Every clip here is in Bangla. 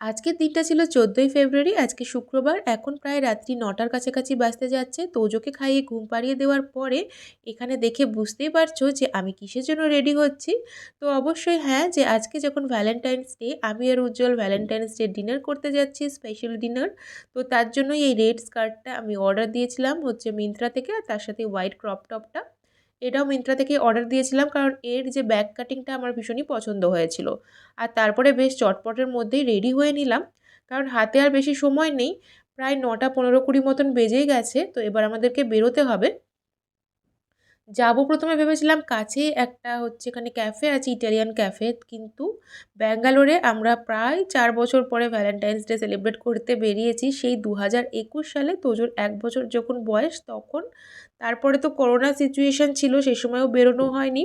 আজকের দিনটা ছিল চোদ্দোই ফেব্রুয়ারি, আজকে শুক্রবার। এখন প্রায় রাত্রি নটার কাছাকাছি বাজতে যাচ্ছে। তোজোকে খাইয়ে ঘুম পাড়িয়ে দেওয়ার পরে এখানে দেখে বুঝতেই পারছ যে আমি কিসের জন্য রেডি হচ্ছি। তো অবশ্যই হ্যাঁ যে আজকে যখন ভ্যালেন্টাইন্স ডে আমি আর উজ্জ্বল ভ্যালেন্টাইন্স ডে ডিনার করতে যাচ্ছি স্পেশাল ডিনার তো তার জন্যই এই রেড স্কার্টটা আমি অর্ডার দিয়েছিলাম হচ্ছে মিন্ত্রা থেকে আর তার সাথে হোয়াইট ক্রপ টপটা এটাও মিন্ত্রা থেকে অর্ডার দিয়েছিলাম কারণ এর যে ব্যাক কাটিংটা আমার ভীষণই পছন্দ হয়েছিল। আর তারপরে বেশ চটপটের মধ্যেই রেডি হয়ে নিলাম কারণ হাতে আর বেশি সময় নেই, প্রায় নটা পনেরো কুড়ি মতন বেজেই গেছে, তো এবার আমাদেরকে বেরোতে হবে। যাব প্রথমে ভেবেছিলাম কাছে একটা হচ্ছে এখানে ক্যাফে আছে ইটালিয়ান ক্যাফে কিন্তু ব্যাঙ্গালোরে আমরা প্রায় চার বছর পরে ভ্যালেন্টাইন্স ডে সেলিব্রেট করতে বেরিয়েছি। সেই দু হাজার একুশ সালে তোজোর এক বছর যখন বয়স, তখন তারপরে তো করোনা সিচুয়েশান ছিল, সে সময়ও বেরোনো হয়নি।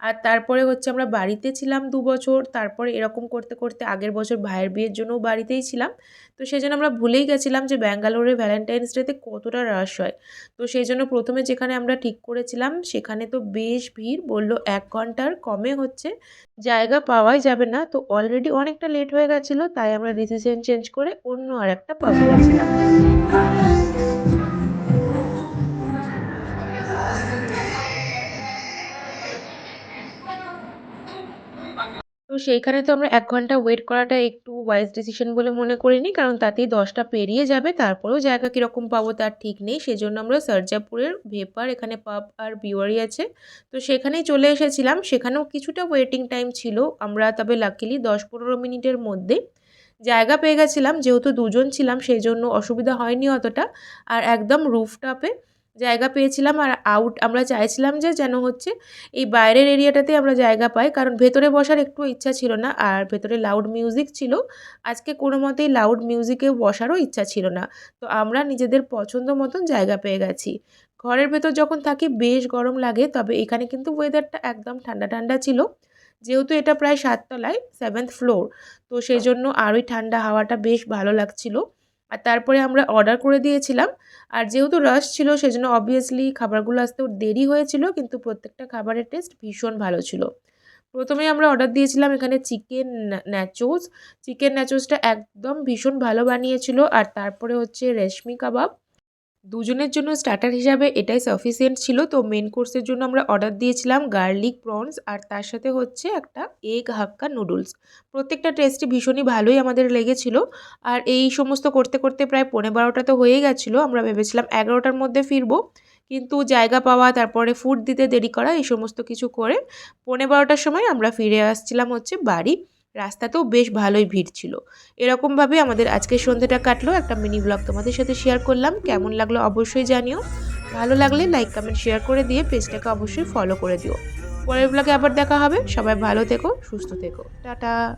আর তারপরে হচ্ছে আমরা বাড়িতে ছিলাম দু বছর, তারপরে এরকম করতে করতে আগের বছর ভাইয়ের বিয়ের জন্যও বাড়িতেই ছিলাম। তো সেই জন্য আমরা ভুলেই গেছিলাম যে ব্যাঙ্গালোরে ভ্যালেন্টাইন্স ডেতে কতটা রাশ হয়। তো সেই জন্য প্রথমে যেখানে আমরা ঠিক করেছিলাম, সেখানে তো বেশ ভিড়, বলল এক ঘণ্টার কমে হচ্ছে, জায়গা পাওয়াই যাবে না। তো অলরেডি অনেকটা লেট হয়ে গেছিল, তাই আমরা ডিসিশন চেঞ্জ করে অন্য আর একটা পাবে। গেছিলাম তো সেইখানে তো আমরা এক ঘণ্টা ওয়েট করাটা একটু ওয়াইজ ডিসিশন বলে মনে করিনি। কারণ তাতেই দশটা পেরিয়ে যাবে, তারপরেও জায়গা কীরকম পাবো তার ঠিক নেই। সেজন্য আমরা সরজাপুরের ভেপার, এখানে পাব আর বিওয়ারি আছে। তো সেখানেই চলে এসেছিলাম। সেখানেও কিছুটা ওয়েটিং টাইম ছিল। আমরা তবে লাকিলি দশ পনেরো মিনিটের মধ্যে জায়গা পেয়ে গেছিলাম। যেহেতু দুজন ছিলাম সেই জন্য অসুবিধা হয়নি অতটা। আর একদম রুফটপে জায়গা পেয়েছিলাম আর আউট আমরা চাইছিলাম যে যেন হচ্ছে এই বাইরের এরিয়াটাতে আমরা জায়গা পাই। কারণ ভেতরে বসার একটু ইচ্ছা ছিল না আর ভেতরে লাউড মিউজিক ছিল। আজকে কোনো মতেই লাউড মিউজিকে বসারও ইচ্ছা ছিল না। তো আমরা নিজেদের পছন্দ মতন জায়গা পেয়ে গেছি। ঘরের ভেতর যখন থাকি বেশ গরম লাগে, তবে এখানে কিন্তু ওয়েদারটা একদম ঠান্ডা ঠান্ডা ছিল। যেহেতু এটা প্রায় সাততলায় সেভেন্থ ফ্লোর তো সেই জন্য আরোই ঠান্ডা হাওয়াটা বেশ ভালো লাগছিল। আর তারপরে আমরা অর্ডার করে দিয়েছিলাম। আর যেহেতু রাশ ছিল, সেজন্য অবভিয়াসলি খাবারগুলো আসতেও দেরি হয়েছিল, কিন্তু প্রত্যেকটা খাবারের টেস্ট ভীষণ ভালো ছিল। প্রথমে আমরা অর্ডার দিয়েছিলাম এখানে চিকেন ন্যাচোস চিকেন ন্যাচোসটা একদম ভীষণ ভালো বানিয়েছিল, আর তারপরে হচ্ছে রেশমি কাবাব। দুজনের জন্য স্টার্টার হিসাবে এটাই সাফিসিয়েন্ট ছিল। তো মেন কোর্সের জন্য আমরা অর্ডার দিয়েছিলাম গার্লিক প্রনস আর তার সাথে হচ্ছে একটা এগ হাক্কা নুডলস প্রত্যেকটা টেস্টই ভীষণই ভালোই আমাদের লেগেছিল। আর এই সমস্ত করতে করতে প্রায় পনেরো বারোটা তো হয়ে গেছিল। আমরা ভেবেছিলাম এগারোটার মধ্যে ফিরবো। কিন্তু জায়গা পাওয়া, তারপরে ফুড দিতে দেরি করা, এই সমস্ত কিছু করে পনেরো বারোটার সময় আমরা ফিরে আসছিলাম হচ্ছে বাড়ি। রাস্তাতেও বেশ ভালোই ভিড় ছিল। এরকমভাবে আমাদের আজকে সন্ধ্যেটা কাটলো। একটা মিনি ব্লগ তোমাদের সাথে শেয়ার করলাম। কেমন লাগল অবশ্যই জানিও। ভালো লাগলে লাইক কমেন্ট শেয়ার করে দিয়ে পেজটাকে অবশ্যই ফলো করে দিও। পরের ব্লগে আবার দেখা হবে। সবাই ভালো থেকো, সুস্থ থেকো। টাটা।